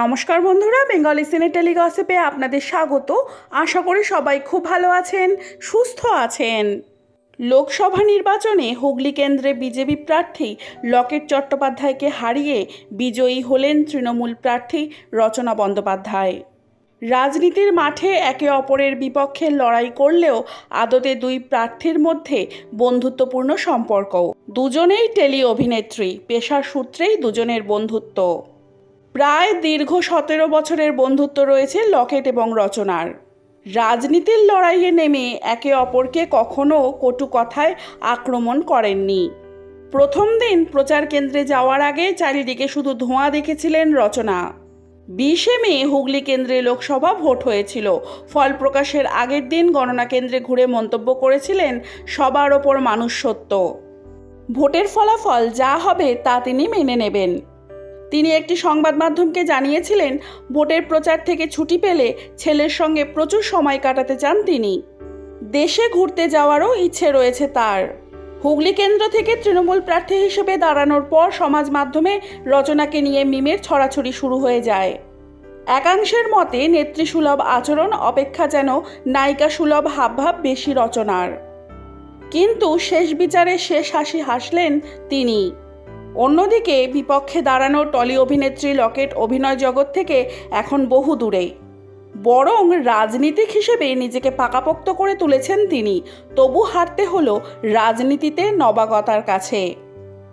নমস্কার বন্ধুরা বেঙ্গলি সিনে টেলিগসিপে আপনাদের স্বাগত। আশা করি সবাই খুব ভালো আছেন, সুস্থ আছেন। লোকসভা নির্বাচনে হুগলি কেন্দ্রে বিজেপি প্রার্থী লকেট চট্টোপাধ্যায়কে হারিয়ে বিজয়ী হলেন তৃণমূল প্রার্থী রচনা বন্দ্যোপাধ্যায়। রাজনীতির মাঠে একে অপরের বিপক্ষে লড়াই করলেও আদতে দুই প্রার্থীর মধ্যে বন্ধুত্বপূর্ণ সম্পর্ক। দুজনেই টেলি অভিনেত্রী, পেশার সূত্রেই দুজনের বন্ধুত্ব। প্রায় দীর্ঘ সতেরো বছরের বন্ধুত্ব রয়েছে লকেট এবং রচনার। রাজনীতির লড়াইয়ে নেমে একে অপরকে কখনো কটু কথায় আক্রমণ করেননি। প্রথম দিন প্রচার কেন্দ্রে যাওয়ার আগে চারিদিকে শুধু ধোঁয়া দেখেছিলেন রচনা। বিশে মে হুগলি কেন্দ্রে লোকসভা ভোট হয়েছিল। ফল প্রকাশের আগের দিন গণনা কেন্দ্রে ঘুরে মন্তব্য করেছিলেন সবার ওপর মানুষ সত্য ভোটের ফলাফল যা হবে তা তিনি মেনে নেবেন। তিনি একটি সংবাদ মাধ্যমকে জানিয়েছিলেন, ভোটের প্রচার থেকে ছুটি পেলে ছেলের সঙ্গে প্রচুর সময় কাটাতে চান তিনি। দেশে ঘুরতে যাওয়ারও ইচ্ছে রয়েছে তার। হুগলি কেন্দ্র থেকে তৃণমূল প্রার্থী হিসেবে দাঁড়ানোর পর সমাজ মাধ্যমে রচনাকে নিয়ে মিমের ছড়াছড়ি শুরু হয়ে যায়। একাংশের মতে নেত্রীসুলভ আচরণ অপেক্ষা যেন নায়িকা সুলভ হাবভাব বেশি রচনার। কিন্তু শেষ বিচারে শেষ হাসি হাসলেন তিনি। অন্যদিকে বিপক্ষে দাঁড়ানো টলি অভিনেত্রী লকেট অভিনয় জগৎ থেকে এখন বহু দূরেই। বরং রাজনীতিক হিসেবে নিজেকে পাকাপোক্ত করে তুলেছেন তিনি, তবু হারতে হলো রাজনীতিতে নবাগতার কাছে।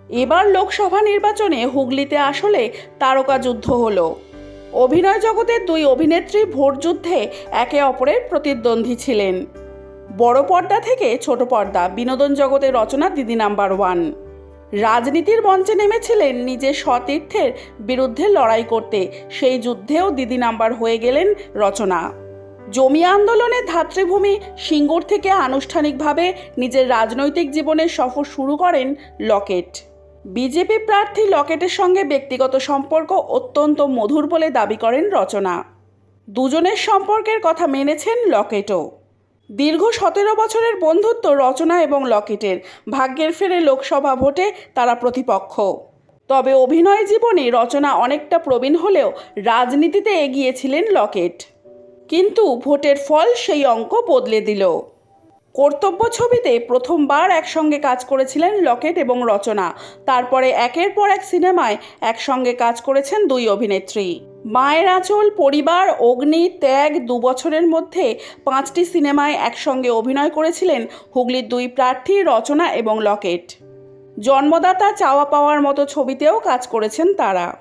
এবার লোকসভা নির্বাচনে হুগলিতে আসলে তারকা যুদ্ধ হলো। অভিনয় জগতের দুই অভিনেত্রী ভোট যুদ্ধে একে অপরের প্রতিদ্বন্দ্বী ছিলেন। বড় পর্দা থেকে ছোট পর্দা, বিনোদন জগতের রচনা দিদি নাম্বার ওয়ান। রাজনীতির মঞ্চে নেমেছিলেন নিজের সতীর্থের বিরুদ্ধে লড়াই করতে। সেই যুদ্ধেও দিদি নাম্বার হয়ে গেলেন রচনা। জমি আন্দোলনের ধাত্রীভূমি সিঙ্গুর থেকে আনুষ্ঠানিকভাবে নিজের রাজনৈতিক জীবনের সফর শুরু করেন লকেট। বিজেপি প্রার্থী লকেটের সঙ্গে ব্যক্তিগত সম্পর্ক অত্যন্ত মধুর বলে দাবি করেন রচনা। দুজনের সম্পর্কের কথা মেনেছেন লকেটও। দীর্ঘ সতেরো বছরের বন্ধুত্ব রচনা এবং লকেটের। ভাগ্যের ফেরে লোকসভা ভোটে তারা প্রতিপক্ষ। তবে অভিনয় জীবনে রচনা অনেকটা প্রবীণ হলেও রাজনীতিতে এগিয়েছিলেন লকেট। কিন্তু ভোটের ফল সেই অঙ্ক বদলে দিল। কর্তব্য ছবিতে প্রথমবার একসঙ্গে কাজ করেছিলেন লকেট এবং রচনা। তারপরে একের পর এক সিনেমায় একসঙ্গে কাজ করেছেন দুই অভিনেত্রী। মায়ের আঁচল, পরিবার, অগ্নি, ত্যাগ দু বছরের মধ্যে পাঁচটি সিনেমায় একসঙ্গে অভিনয় করেছিলেন হুগলির দুই প্রার্থী রচনা এবং লকেট। জন্মদাতা চাওয়া পাওয়ার মতো ছবিতেও কাজ করেছেন তারা।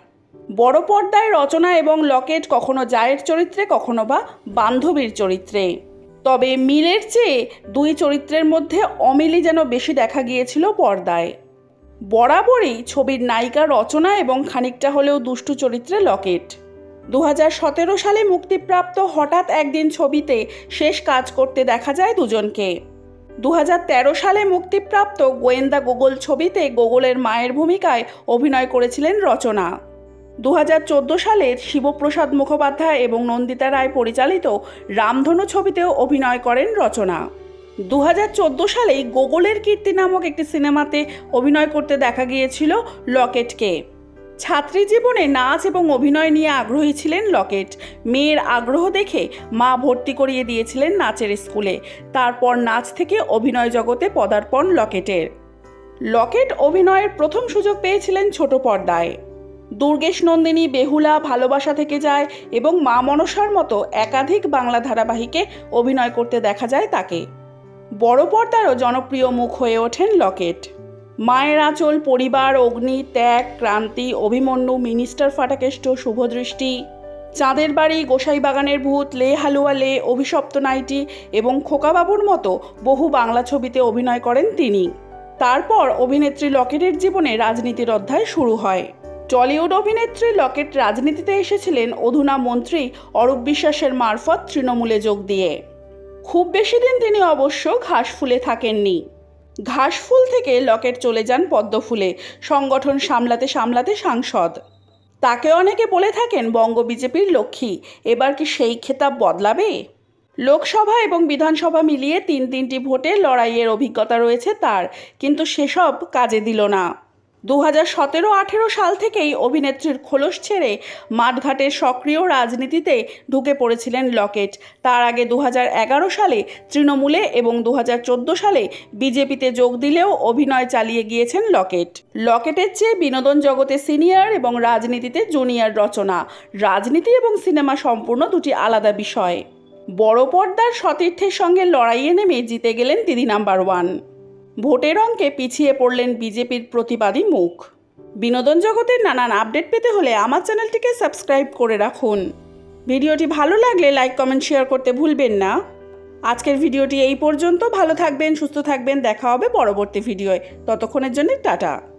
বড় পর্দায় রচনা এবং লকেট কখনো জায়ের চরিত্রে, কখনো বা বান্ধবীর চরিত্রে। তবে মিলের চেয়ে দুই চরিত্রের মধ্যে অমিলই যেন বেশি দেখা গিয়েছিল পর্দায়। বরাবরই ছবির নায়িকা রচনা এবং খানিকটা হলেও দুষ্টু চরিত্রে লকেট। দু সালে মুক্তিপ্রাপ্ত হঠাৎ একদিন ছবিতে শেষ কাজ করতে দেখা যায় দুজনকে। দু হাজার তেরো সালে মুক্তিপ্রাপ্ত গোয়েন্দা গোগল ছবিতে গোগলের মায়ের ভূমিকায় অভিনয় করেছিলেন রচনা। দু হাজার চোদ্দ সালের শিবপ্রসাদ মুখোপাধ্যায় এবং নন্দিতা রায় পরিচালিত রামধনু ছবিতেও অভিনয় করেন রচনা। দু হাজার চোদ্দ সালেই গোগলের কীর্তি নামক একটি সিনেমাতে অভিনয় করতে দেখা গিয়েছিল লকেটকে ছাত্রী জীবনে নাচ এবং অভিনয় নিয়ে আগ্রহী ছিলেন লকেট। মেয়ের আগ্রহ দেখে মা ভর্তি করিয়ে দিয়েছিলেন নাচের স্কুলে। তারপর নাচ থেকে অভিনয় জগতে পদার্পণ লকেটের। লকেট অভিনয়ের প্রথম সুযোগ পেয়েছিলেন ছোট পর্দায়। দুর্গেশ নন্দিনী বেহুলা ভালোবাসা থেকে যায় এবং মা মনসার মতো একাধিক বাংলা ধারাবাহিকে অভিনয় করতে দেখা যায় তাকে। বড় পর্দারও জনপ্রিয় মুখ হয়ে ওঠেন লকেট। মায়ের আঁচল, পরিবার, অগ্নি, ত্যাগ, ক্রান্তি, অভিমন্যু, মিনিস্টার ফাটাকেষ্ট, শুভদৃষ্টি, চাঁদের বাড়ি, গোসাই বাগানের ভূত, লে হালুয়া লে, অভিশপ্ত নাইটি এবং খোকাবাবুর মতো বহু বাংলা ছবিতে অভিনয় করেন তিনি। তারপর অভিনেত্রী লকেটের জীবনে রাজনীতির অধ্যায় শুরু হয়। টলিউড অভিনেত্রী লকেট রাজনীতিতে এসেছিলেন অধুনা মন্ত্রী অরূপ বিশ্বাসের মারফত তৃণমূলে যোগ দিয়ে। খুব বেশি দিন তিনি অবশ্য ঘাস ফুলে থাকেননি। ঘাসফুল থেকে লকেট চলে যান পদ্মফুলে, সংগঠন সামলাতে সামলাতে সাংসদ। তাকে অনেকে বলে থাকেন বঙ্গ বিজেপির লক্ষ্মী, এবার কি সেই খেতাব বদলাবে? লোকসভা এবং বিধানসভা মিলিয়ে তিন তিনটি ভোটে লড়াইয়ের অভিজ্ঞতা রয়েছে তার, কিন্তু সেসব কাজে দিল না। দু হাজার সতেরো আঠেরো সাল থেকেই অভিনেত্রীর খোলস ছেড়ে মাঠঘাটের সক্রিয় রাজনীতিতে ঢুকে পড়েছিলেন লকেট। তার আগে দু এগারো সালে তৃণমূলে এবং দু হাজার চোদ্দ সালে বিজেপিতে যোগ দিলেও অভিনয় চালিয়ে গিয়েছেন লকেট। লকেটের চেয়ে বিনোদন জগতে সিনিয়র এবং রাজনীতিতে জুনিয়র রচনা। রাজনীতি এবং সিনেমা সম্পূর্ণ দুটি আলাদা বিষয়। বড় পর্দার সতীর্থের সঙ্গে লড়াইয়ে নেমে জিতে গেলেন দিদি নাম্বার ওয়ান। ভোটের অঙ্কে পিছিয়ে পড়লেন বিজেপির প্রতিবাদী মুখ। বিনোদন জগতের নানান আপডেট পেতে হলে আমার চ্যানেলটিকে সাবস্ক্রাইব করে রাখুন। ভিডিওটি ভালো লাগলে লাইক, কমেন্ট, শেয়ার করতে ভুলবেন না। আজকের ভিডিওটি এই পর্যন্ত। ভালো থাকবেন, সুস্থ থাকবেন। দেখা হবে পরবর্তী ভিডিওয়। ততক্ষণের জন্য টাটা।